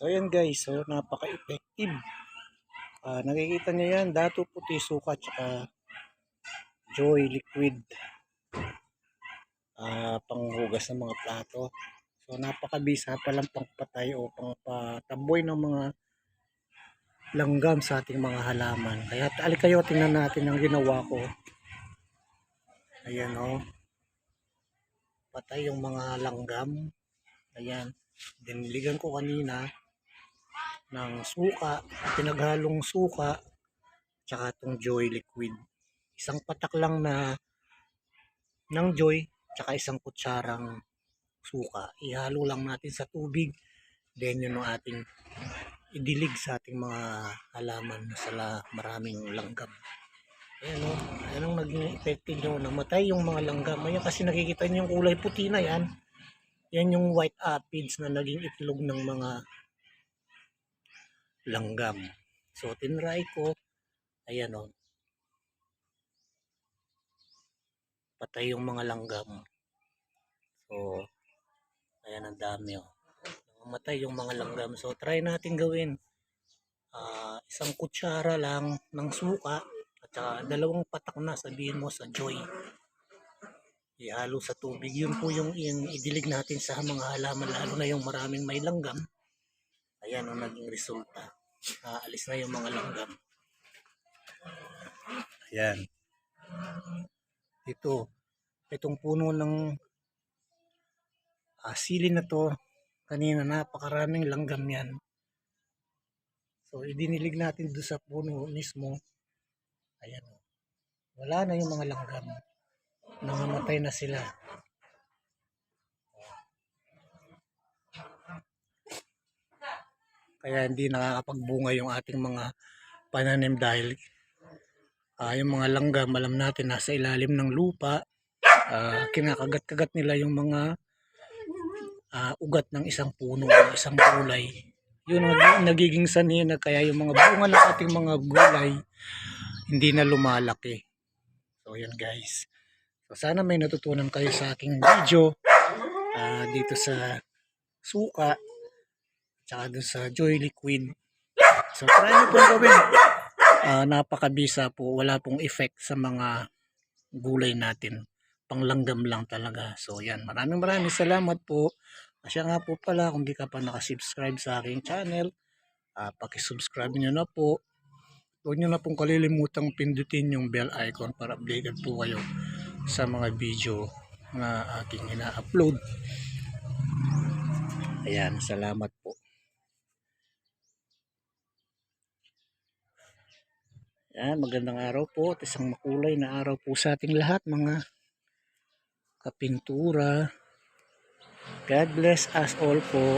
So ayan guys, so napaka-effective. Ah, nakikita niyo yan, dato puti suka tsaka joy liquid. Ah, panghugas ng mga plato. So napakabisa pa lang pangpatay o pangpataboy ng mga langgam sa ating mga halaman. Kaya ali kayo tingnan natin ang ginawa ko. Ayan o. Patay yung mga langgam. Ayan. Diniligan ko kanina ng suka, pinaghalong suka, tsaka itong joy liquid. Isang patak lang na ng joy, tsaka isang kutsarang suka. Ihalo lang natin sa tubig. Then yun ang ating idilig sa ating mga halaman na sala maraming langgam. Ayan o, ayan ang naging effective nyo. Namatay yung mga langgam. Ayan kasi nakikita nyo yung kulay puti na yan. Yan yung white aphids na naging itlog ng mga langgam. So, tinry ko. Ayan o. Patay yung mga langgam. So, ayan ang dami o. Namatay yung mga langgam. So, try natin gawin. Ah, isang kutsara lang ng suka at saka dalawang patak na sabihin mo sa joy. Ihalo sa tubig. Yun po yung, yung idilig natin sa mga halaman lalo na yung maraming may langgam. Ayan ang naging resulta. Aalis na yung mga langgam. Ayan. Ito. Itong puno ng ah, sili na to. Kanina napakaraming langgam yan. So, idinilig natin doon sa puno mismo. Ayan. Wala na yung mga langgam. Nangamatay na sila. Kaya hindi nakakapagbunga yung ating mga pananim dahil ah, yung mga langgam, alam natin, nasa ilalim ng lupa. Ah, kinakagat-kagat nila yung mga ah, ugat ng isang puno, ng isang gulay. Yun ang nagiging sanhi na kaya yung mga bunga ng ating mga gulay hindi na lumalaki. So yan guys. So sana may natutunan kayo sa aking video ah, dito sa suka tsaka dun sa joy liquid. So try nyo pong gawin. Ah, napakabisa po. Wala pong effect sa mga gulay natin. Panglanggam lang talaga. So yan. Maraming maraming salamat po. Asya nga po pala kung di ka pa nakasubscribe sa aking channel. ah pakisubscribe nyo na po. Huwag nyo na pong kalilimutang pindutin yung bell icon para updated po kayo sa mga video na aking ina-upload. Ayan, salamat po. Ayan, magandang araw po at isang makulay na araw po sa ating lahat mga kapintura. God bless us all po.